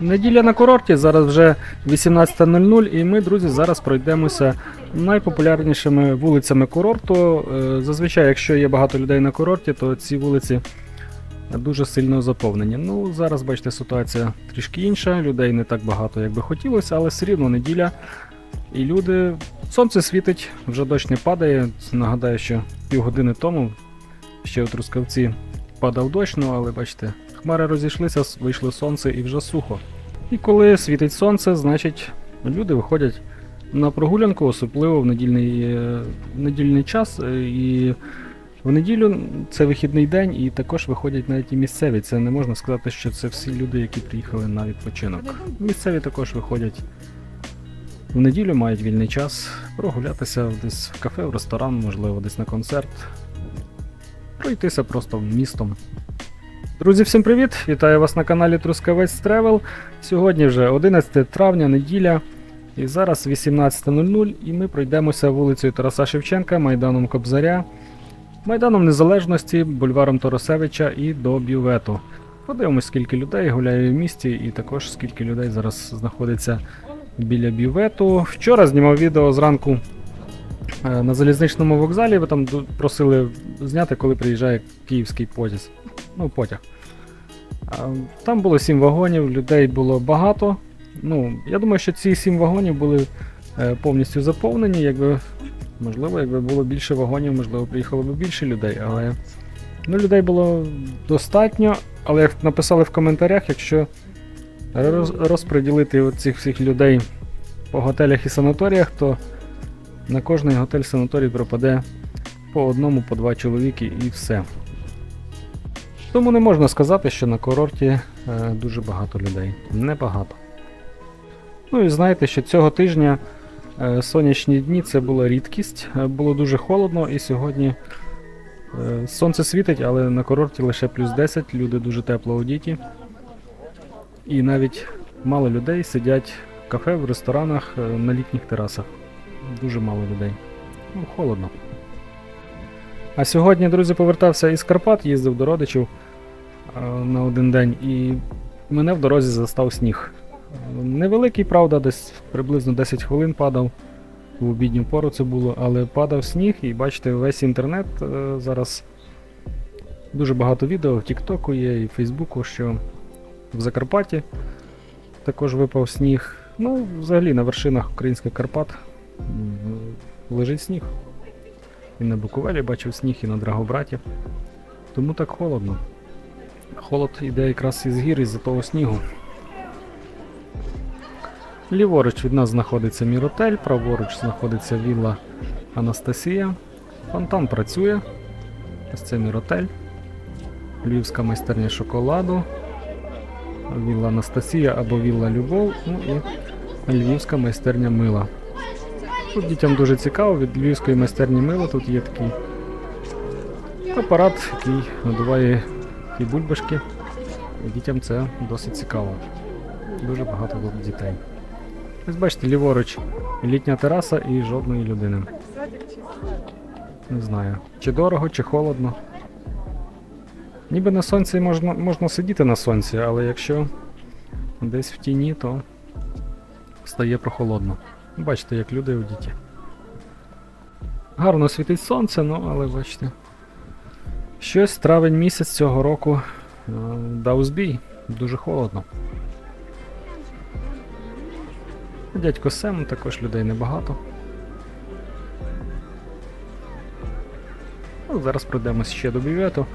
Неділя на курорті, зараз вже 18.00 і ми, друзі, зараз пройдемося найпопулярнішими вулицями курорту. Е, Зазвичай, якщо є багато людей на курорті, то ці вулиці дуже сильно заповнені. Ну, зараз, бачите, ситуація трішки інша, людей не так багато, як би хотілося, але все рівно неділя. І люди. Сонце світить, вже дощ не падає. Нагадаю, що півгодини тому ще у Трускавці падав дощ, ну але бачите, хмари розійшлися, вийшло сонце і вже сухо. І коли світить сонце, значить люди виходять на прогулянку, особливо в недільний, е, в недільний час. е, І в неділю це вихідний день, і також виходять навіть і місцеві. Це не можна сказати, що це всі люди, які приїхали на відпочинок. Місцеві також виходять в неділю, мають вільний час прогулятися десь в кафе, в ресторан, можливо, десь на концерт, пройтися просто містом. Друзі, всім привіт! Вітаю вас на каналі Трускавець Тревел. Сьогодні вже 11 травня, неділя, і зараз 18.00, і ми пройдемося вулицею Тараса Шевченка, Майданом Кобзаря, Майданом Незалежності, бульваром Торосевича і до бювету. Подивимось, скільки людей гуляє в місті, і також скільки людей зараз знаходиться біля бювету. Вчора знімав відео зранку е, на залізничному вокзалі. Ви там просили зняти, коли приїжджає київський потяг. Ну, потяг. Там було 7 вагонів, людей було багато. Ну, я думаю, що ці 7 вагонів були е, повністю заповнені. Якби, можливо, якби було більше вагонів, можливо, приїхало б більше людей, але ну, людей було достатньо. Але як написали в коментарях, якщо роз, розподілити цих всіх людей по готелях і санаторіях, то на кожний готель санаторій пропаде по одному, по два чоловіки і все. Тому не можна сказати, що на курорті е, дуже багато людей. Небагато. Ну і знаєте, що цього тижня е, сонячні дні це була рідкість, е, було дуже холодно, і сьогодні сонце світить, але на курорті лише плюс 10, люди дуже тепло одіті. І навіть мало людей сидять в кафе, в ресторанах, на літніх терасах. Дуже мало людей. Ну, холодно. А сьогодні, друзі, повертався із Карпат, їздив до родичів на один день і мене в дорозі застав сніг. Е, Невеликий, правда, десь приблизно 10 хвилин падав. В обідню пору це було, але падав сніг, і бачите, весь інтернет е, зараз дуже багато відео в Тіктоку є і в Фейсбуку, що в Закарпатті також випав сніг. Ну, взагалі на вершинах українських Карпат лежить сніг. І на Буковелі бачив сніг, і на Драгобраті. Тому так холодно. Холод іде якраз із гір із-за того снігу. Ліворуч від нас знаходиться Міротель, праворуч знаходиться вілла Анастасія. Фонтан працює. Ось це Міротель. Львівська майстерня шоколаду. Вілла Анастасія або Вілла Любов. Ну і Львівська майстерня мила. Тут дітям дуже цікаво, від львівської майстерні мила тут є такий апарат, який надуває ті бульбашки. І дітям це досить цікаво. Дуже багато тут дітей. Ось бачите, ліворуч літня тераса і жодної людини. Не знаю, чи дорого, чи холодно. Ніби на сонці можна, можна сидіти на сонці, але якщо десь в тіні, то стає прохолодно. Бачите, як люди у діті. Гарно світить сонце, ну але бачите. Щось травень місяць цього року е, дав збій. Дуже холодно. Дядько Сем, також людей небагато. Ну, зараз пройдемось ще до бювету.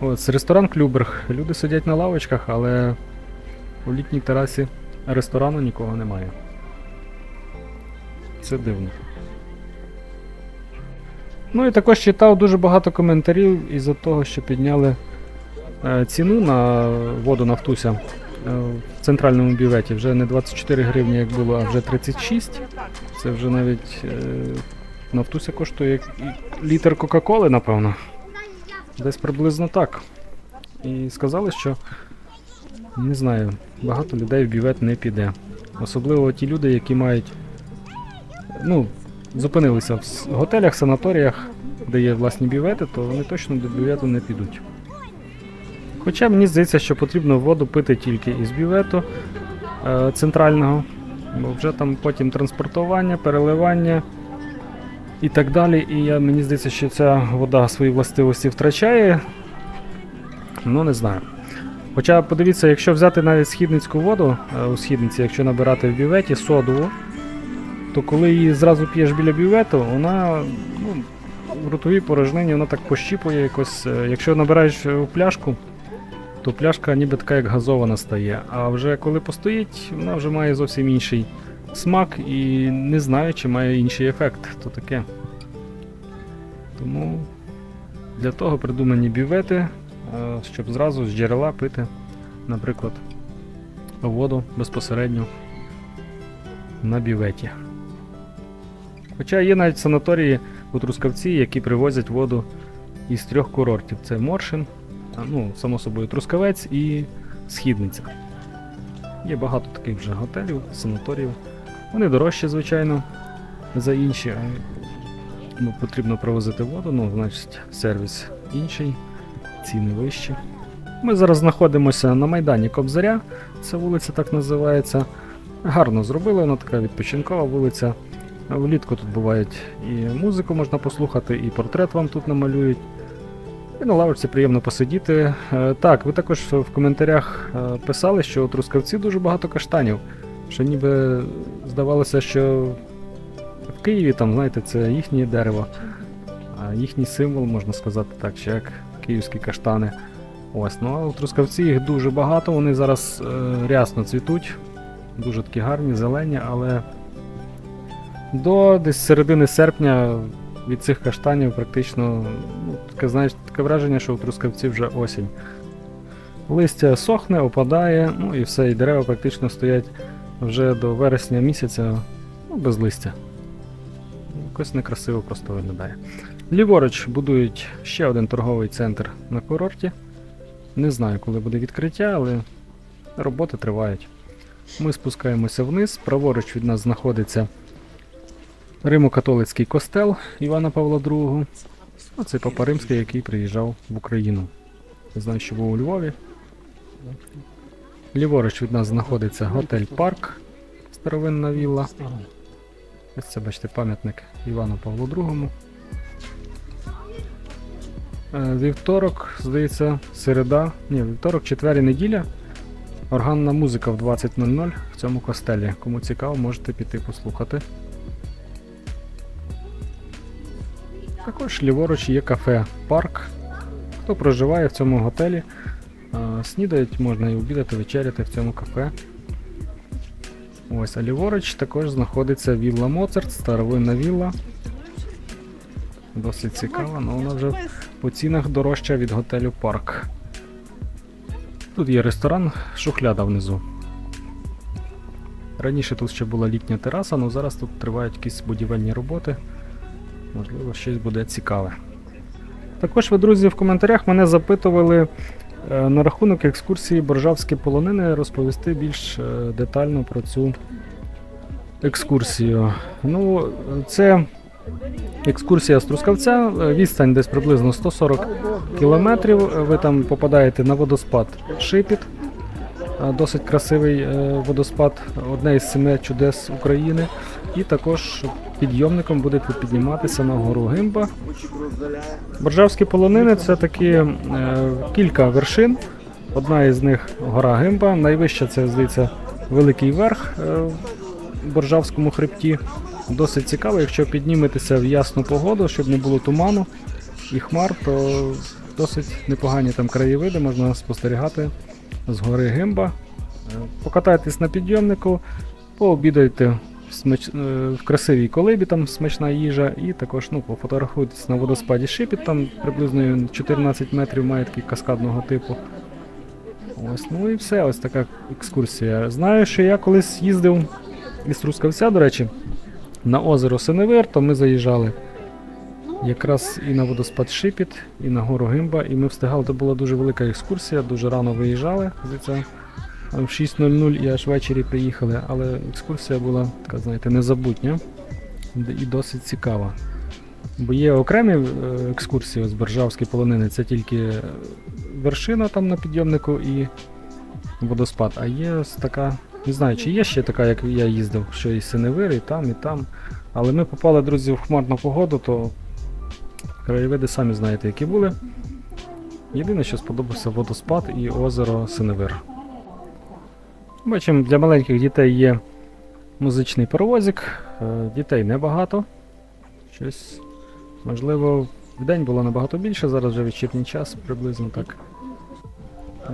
Ось ресторан Клюберг. Люди сидять на лавочках, але у літній терасі ресторану нікого немає. Це дивно. Ну і також читав дуже багато коментарів із-за того, що підняли е, ціну на воду Нафтуся е, в центральному бюветі. Вже не 24 гривні, як було, а вже 36. Це вже навіть е, Нафтуся коштує літр Кока-Коли, напевно. Десь приблизно так. І сказали, що не знаю, багато людей в бювет не піде. Особливо ті люди, які мають. Ну, зупинилися в готелях, санаторіях, де є власні бювети, то вони точно до бювету не підуть. Хоча мені здається, що потрібно воду пити тільки із бювету е, центрального, бо вже там потім транспортування, переливання і так далі. І я, мені здається, що ця вода свої властивості втрачає. Ну, не знаю. Хоча подивіться, якщо взяти навіть східницьку воду е, у східниці, якщо набирати в бюветі содову, то коли її зразу п'єш біля бювету, вона ну, в ротовій порожнині вона так пощіпує якось. е, Якщо набираєш у пляшку, то пляшка ніби така як газована стає. А вже коли постоїть, вона вже має зовсім інший смак і не знаю, чи має інший ефект. То таке. Тому для того придумані бювети, е, щоб зразу з джерела пити, наприклад, воду безпосередньо на бюветі. Хоча є навіть санаторії у Трускавці, які привозять воду із трьох курортів: це Моршин, ну, само собою, Трускавець і Східниця. Є багато таких вже готелів, санаторіїв. Вони дорожчі, звичайно, за інші. Ну, потрібно привозити воду, ну, значить, сервіс інший, ціни вищі. Ми зараз знаходимося на Майдані Кобзаря, це вулиця так називається. Гарно зробили, вона така відпочинкова вулиця. Влітку тут бувають і музику можна послухати, і портрет вам тут намалюють. І на лавочці приємно посидіти. Е, Так, ви також в коментарях е, писали, що у Трускавці дуже багато каштанів. Що ніби здавалося, що в Києві там, знаєте, це їхнє дерево, їхній символ, можна сказати так, що як київські каштани. Ось, ну а у Трускавці їх дуже багато, вони зараз е, рясно цвітуть, дуже такі гарні, зелені, але до десь середини серпня від цих каштанів практично ну, таке, знаєш, таке враження, що у Трускавці вже осінь. Листя сохне, опадає, ну і все, і дерева практично стоять вже до вересня місяця ну, без листя. Якось некрасиво просто виглядає. Ліворуч будують ще один торговий центр на курорті. Не знаю, коли буде відкриття, але роботи тривають. Ми спускаємося вниз. Праворуч від нас знаходиться Римо-католицький костел Івана Павла II. Ну, це Папа Римський, який приїжджав в Україну. Я знаю, що був у Львові. Ліворуч від нас знаходиться готель Парк, старовинна вілла. Ось це, бачите, пам'ятник Івану Павлу II. Е, Вівторок, здається, середа. Ні, вівторок, четвер і неділя. Органна музика в 20.00 в цьому костелі. Кому цікаво, можете піти послухати. Також ліворуч є кафе Парк. Хто проживає в цьому готелі, снідають, можна і обідати, вечеряти в цьому кафе. Ось, а ліворуч також знаходиться вілла Моцарт, старовинна вілла. Досить цікава, але вона вже по цінах дорожча від готелю Парк. Тут є ресторан, шухляда внизу. Раніше тут ще була літня тераса, але зараз тут тривають якісь будівельні роботи. Можливо, щось буде цікаве. Також ви, друзі, в коментарях мене запитували е, на рахунок екскурсії Боржавські полонини розповісти більш е, детально про цю екскурсію. Ну, це екскурсія з Трускавця, е, відстань десь приблизно 140 кілометрів. Ви там попадаєте на водоспад Шипіт. Досить красивий водоспад, одне із семи чудес України. І також підйомником будете підніматися на гору Гимба. Боржавські полонини це такі е, кілька вершин. Одна із них гора Гимба. Найвища це, здається, Великий Верх е, в Боржавському хребті. Досить цікаво, якщо підніметеся в ясну погоду, щоб не було туману і хмар, то досить непогані там краєвиди, можна спостерігати з гори Гимба. Е, Покатайтесь на підйомнику, пообідайте смач... е, в красивій колибі, там смачна їжа, і також ну, пофотографуйтесь на водоспаді Шипіт, там приблизно 14 метрів має такий каскадного типу. Ось, ну і все, ось така екскурсія. Знаю, що я колись їздив із Трускавця, до речі, на озеро Синевир, то ми заїжджали якраз і на водоспад Шипіт, і на гору Гимба, і ми встигали, це була дуже велика екскурсія, дуже рано виїжджали. Здається, в 6.00 і аж ввечері приїхали, але екскурсія була така, знаєте, незабутня і досить цікава. Бо є окремі е, екскурсії з Боржавської полонини, це тільки вершина там на підйомнику і водоспад. А є ось така, не знаю, чи є ще така, як я їздив, що і Синевир, і там, і там. Але ми попали, друзі, в хмарну погоду, то краєвиди самі знаєте, які були. Єдине, що сподобався водоспад і озеро Синевир. Бачимо, для маленьких дітей є музичний паровозик. Е, Дітей небагато. Щось, можливо, в день було набагато більше, зараз вже вечірній час, приблизно так.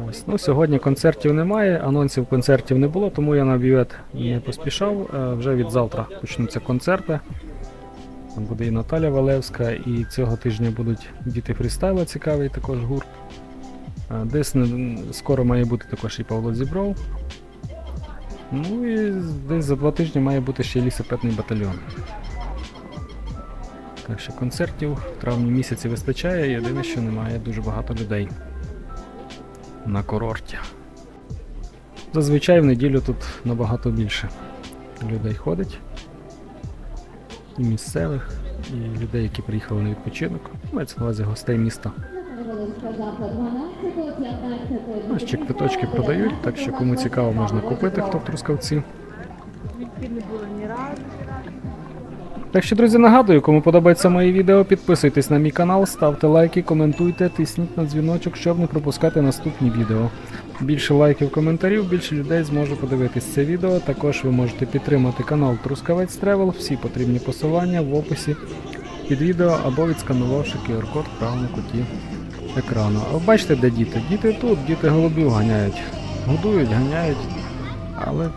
Ось. Ну, сьогодні концертів немає, анонсів концертів не було, тому я на бювет не поспішав. Е, Вже від завтра почнуться концерти. Там буде і Наталя Валевська, і цього тижня будуть діти фрістайла, цікавий також гурт. Е, Десь скоро має бути також і Павло Зібров. Ну і десь за два тижні має бути ще лісопетний батальйон. Так що концертів в травні місяці вистачає, єдине, що немає дуже багато людей на курорті. Зазвичай в неділю тут набагато більше людей ходить. І місцевих, і людей, які приїхали на відпочинок. Мається на увазі гостей міста. Ось ще квиточки продають, так що кому цікаво, можна купити, хто в Трускавці. Так що, друзі, нагадую, кому подобається моє відео, підписуйтесь на мій канал, ставте лайки, коментуйте, тисніть на дзвіночок, щоб не пропускати наступні відео. Більше лайків, коментарів, більше людей зможе подивитись це відео. Також ви можете підтримати канал Трускавець Тревел, всі потрібні посилання в описі під відео або відсканувавши QR-код в правому куті екрану. А бачите, де діти? Діти тут, діти голубів ганяють. Годують, ганяють, але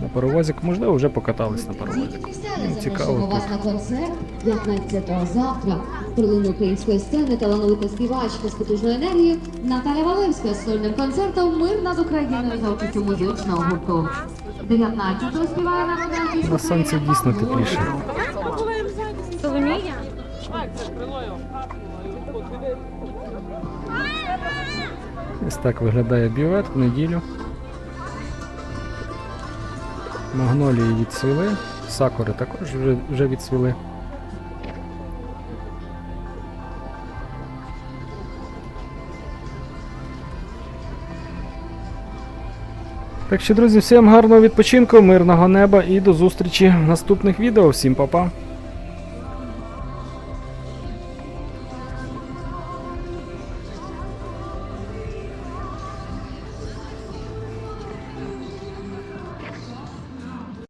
на паровозик, можливо, вже покатались на паровозику. Їм цікаво вас на концерт 15-го завтра. Прилину української сцени талановита співачка з потужною енергією Наталя Валевська з сольним концертом Мир над Україною за участю музичного гурту. 19-го співає народна артистка На сонці дійсно тепліше. Ось так виглядає бювет в неділю. Магнолії відцвіли, сакури також вже, відцвіли. Так що, друзі, всім гарного відпочинку, мирного неба і до зустрічі в наступних відео. Всім па-па!